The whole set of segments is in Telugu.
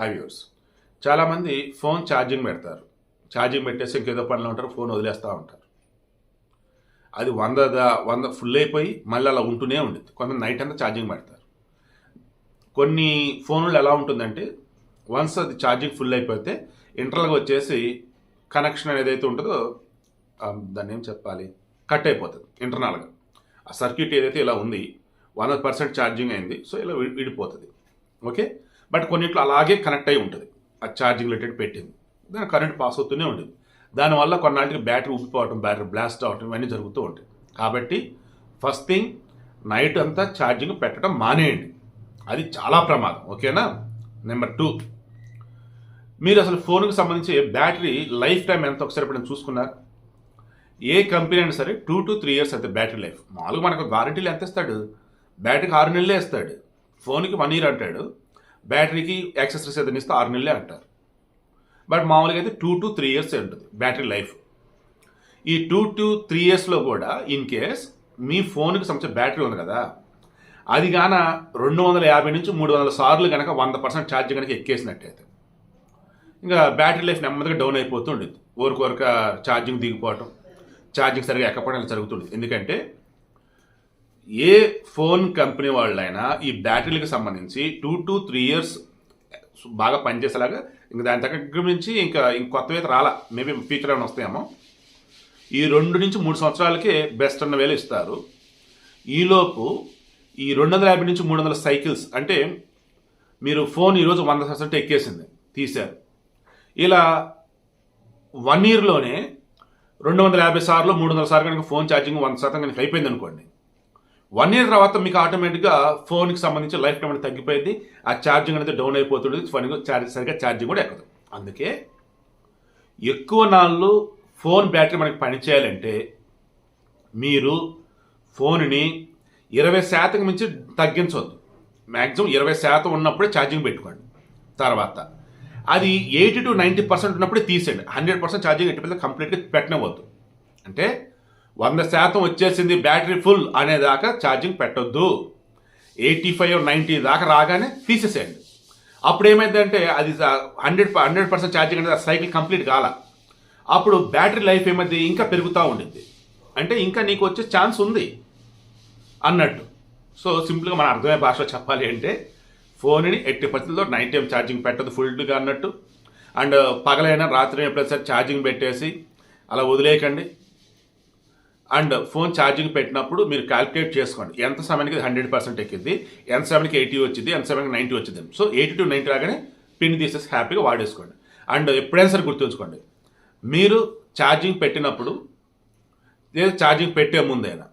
హై వ్యూర్స్ చాలామంది ఫోన్ ఛార్జింగ్ పెడతారు. ఛార్జింగ్ పెట్టేసి ఇంకేదో పనిలో ఉంటారు ఫోన్ వదిలేస్తూ ఉంటారు. అది వంద వంద ఫుల్ అయిపోయి మళ్ళీ అలా ఉంటూనే ఉండేది. కొంత నైట్ అంతా ఛార్జింగ్ పెడతారు. కొన్ని ఫోన్లు ఎలా ఉంటుందంటే వన్స్ అది ఛార్జింగ్ ఫుల్ అయిపోతే ఇంటర్నల్గా వచ్చేసి కనెక్షన్ అనేది అయితే ఉంటుందో దాన్ని ఏం చెప్పాలి? కట్ అయిపోతుంది ఇంటర్నల్గా. ఆ సర్క్యూట్ ఏదైతే ఇలా ఉంది వన్ పర్సెంట్ ఛార్జింగ్ అయింది సో ఇలా విడి- విడిపోతుంది. ఓకే? బట్ కొన్నిట్లో అలాగే కనెక్ట్ అయి ఉంటుంది. ఆ ఛార్జింగ్ రిలేటెడ్ పెట్టింది. దాని కరెంట్ పాస్ అవుతూనే ఉంటుంది దానివల్ల కొన్నాళ్ళకి బ్యాటరీ ఉబ్బిపోవటం బ్యాటరీ బ్లాస్ట్ అవటం ఇవన్నీ జరుగుతూ ఉంటాయి. కాబట్టి ఫస్ట్ థింగ్ నైట్ అంతా ఛార్జింగ్ పెట్టడం మానేయండి. అది చాలా ప్రమాదం. ఓకేనా? నెంబర్ టూ మీరు అసలు ఫోన్కి సంబంధించి బ్యాటరీ లైఫ్ టైం ఎంత ఒకసారి ఎప్పుడైనా చూసుకున్నారు? ఏ కంపెనీ అయినా సరే టూ టు త్రీ ఇయర్స్ అయితే బ్యాటరీ లైఫ్. మామూలుగా మనకు వారంటీలు ఎంత ఇస్తాడు? బ్యాటరీకి ఆరు నెలలే ఇస్తాడు. ఫోన్కి వన్ ఇయర్ అంటాడు. బ్యాటరీకి యాక్సెసరీస్ ఏదైనా ఇస్తే ఆరు నెలలే అంటారు. బట్ మామూలుగా అయితే టూ టు త్రీ ఇయర్స్ ఉంటుంది బ్యాటరీ లైఫ్. ఈ టూ టు త్రీ ఇయర్స్లో కూడా ఇన్ కేస్ మీ ఫోన్కి సంబంధించిన బ్యాటరీ ఉంది కదా అది గాన రెండు వందల యాభై నుంచి మూడు వందల సార్లు కనుక వంద పర్సెంట్ ఛార్జ్ కనుక ఎక్కేసినట్టయితే ఇంకా బ్యాటరీ లైఫ్ నెమ్మదిగా డౌన్ అయిపోతూ ఉండేది ఊరికొరక ఛార్జింగ్ దిగిపోవటం ఛార్జింగ్ సరిగా ఎక్కపోవడం జరుగుతుంది ఎందుకంటే ఏ ఫోన్ కంపెనీ వాళ్ళైనా ఈ బ్యాటరీలకు సంబంధించి టూ టు త్రీ ఇయర్స్ బాగా పనిచేసేలాగా ఇంకా దాని దగ్గర నుంచి ఇంకా ఇంక కొత్తవి అయితే రాలా. మేబీ ఫ్యూచర్ ఏమైనా వస్తాయేమో. ఈ రెండు నుంచి మూడు సంవత్సరాలకే బెస్ట్ అన్న వేలు ఇస్తారు. ఈలోపు ఈ రెండు వందల యాభై నుంచి మూడు వందల సైకిల్స్ అంటే మీరు ఫోన్ ఈరోజు వంద పర్సెంట్ ఎక్కేసింది తీశారు. ఇలా వన్ ఇయర్లోనే రెండు వందల యాభై సార్లు మూడు వందల సార్లు కనుక ఫోన్ ఛార్జింగ్ వంద శాతం కనుక అయిపోయింది అనుకోండి వన్ ఇయర్ తర్వాత మీకు ఆటోమేటిక్గా ఫోన్కి సంబంధించి లైఫ్ టైం అనేది తగ్గిపోయింది. ఆ ఛార్జింగ్ అనేది డౌన్ అయిపోతుంది. ఫోన్ సరిగ్గా ఛార్జింగ్ కూడా ఎక్కదు. అందుకే ఎక్కువ నాళ్ళు ఫోన్ బ్యాటరీ మనకి పనిచేయాలంటే మీరు ఫోన్ని ఇరవై శాతం మించి తగ్గించవద్దు మ్యాక్సిమం ఇరవై శాతం ఉన్నప్పుడే ఛార్జింగ్ పెట్టుకోండి. తర్వాత అది ఎయిటీ టు నైంటీ పర్సెంట్ ఉన్నప్పుడే తీసేయండి. హండ్రెడ్ పర్సెంట్ ఛార్జింగ్ ఎట్టి కంప్లీట్గా పెట్టనివ్వద్దు. అంటే వంద శాతం వచ్చేసింది బ్యాటరీ ఫుల్ అనేదాకా ఛార్జింగ్ పెట్టొద్దు. ఎయిటీ ఫైవ్ నైంటీ దాకా రాగానే తీసేసేయండి. అప్పుడు ఏమైందంటే అది హండ్రెడ్ హండ్రెడ్ పర్సెంట్ ఛార్జింగ్ అనేది ఆ సైకిల్ కంప్లీట్ కాల. అప్పుడు బ్యాటరీ లైఫ్ ఏమైంది? ఇంకా పెరుగుతూ ఉండింది. అంటే ఇంకా నీకు వచ్చే ఛాన్స్ ఉంది అన్నట్టు. సో సింపుల్గా మన అర్థమయ్యే భాషలో చెప్పాలి అంటే ఫోన్ని ఎట్టి పరిస్థితుల్లో నైట్ టైం ఛార్జింగ్ పెట్టదు ఫుల్గా అన్నట్టు. అండ్ పగలైనా రాత్రి ఎప్పుడైనా సరే ఛార్జింగ్ పెట్టేసి అలా వదిలేయకండి. అండ్ ఫోన్ ఛార్జింగ్ పెట్టినప్పుడు మీరు క్యాలిక్యులేట్ చేసుకోండి. ఎంత సమయానికి హండ్రెడ్ పర్సెంట్ ఎక్కింది ఎంత సమయానికి ఎయిటీ వచ్చింది ఎంత సమయానికి నైంటీ వచ్చింది సో ఎయిటీ టు నైంటీ రాగానే పిన్ తీసేసి హ్యాపీగా వాడేసుకోండి. అండ్ ఎప్పుడైనా సరే గుర్తుంచుకోండి మీరు ఛార్జింగ్ పెట్టినప్పుడు లేదా ఛార్జింగ్ పెట్టే ముందైనా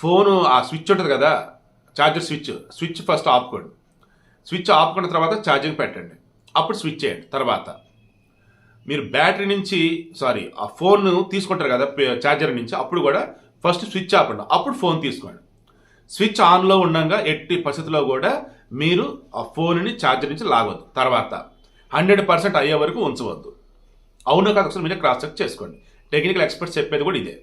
ఫోను ఆ స్విచ్ ఉంటుంది కదా ఛార్జర్ స్విచ్ స్విచ్ ఫస్ట్ ఆపుకోండి స్విచ్ ఆపుకున్న తర్వాత ఛార్జింగ్ పెట్టండి. అప్పుడు స్విచ్ చేయండి తర్వాత. మీరు బ్యాటరీ నుంచి సారీ ఆ ఫోన్ తీసుకుంటారు కదా ఛార్జర్ నుంచి అప్పుడు కూడా ఫస్ట్ స్విచ్ ఆపండి అప్పుడు ఫోన్ తీసుకోండి. స్విచ్ ఆన్లో ఉండగా ఎట్టి పరిస్థితిలో కూడా మీరు ఆ ఫోన్ని ఛార్జర్ నుంచి లాగవద్దు తర్వాత హండ్రెడ్ పర్సెంట్ అయ్యే వరకు ఉంచవద్దు. అవును కాదు ఒకసారి మీరే క్రాస్ చెక్ చేసుకోండి. టెక్నికల్ ఎక్స్పర్ట్స్ చెప్పేది కూడా ఇదే.